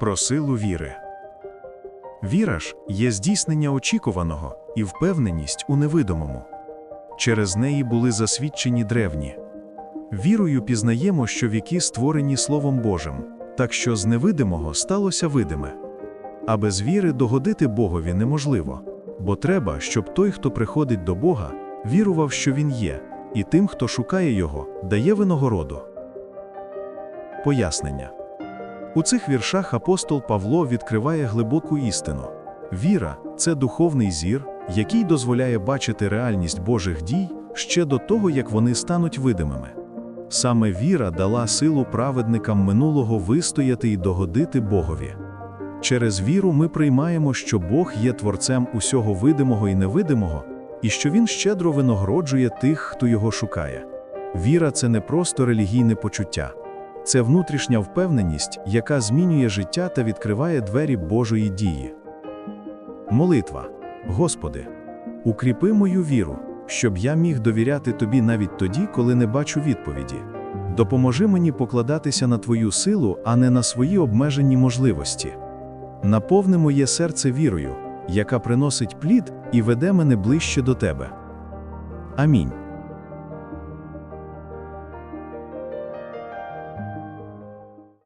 Про силу віри. Віра ж є здійснення очікуваного і впевненість у невидимому. Через неї були засвідчені древні. Вірою пізнаємо, що віки створені Словом Божим, так що з невидимого сталося видиме. А без віри догодити Богові неможливо, бо треба, щоб той, хто приходить до Бога, вірував, що Він є, і тим, хто шукає Його, дає винагороду. Пояснення. У цих віршах апостол Павло відкриває глибоку істину. Віра це духовний зір, який дозволяє бачити реальність Божих дій ще до того, як вони стануть видимими. Саме віра дала силу праведникам минулого вистояти і догодити Богові. Через віру ми приймаємо, що Бог є творцем усього видимого і невидимого, і що Він щедро винагороджує тих, хто його шукає. Віра це не просто релігійне почуття. Це внутрішня впевненість, яка змінює життя та відкриває двері Божої дії. Молитва. Господи, укріпи мою віру, щоб я міг довіряти Тобі навіть тоді, коли не бачу відповіді. Допоможи мені покладатися на Твою силу, а не на свої обмежені можливості. Наповни моє серце вірою, яка приносить плід і веде мене ближче до Тебе. Амінь.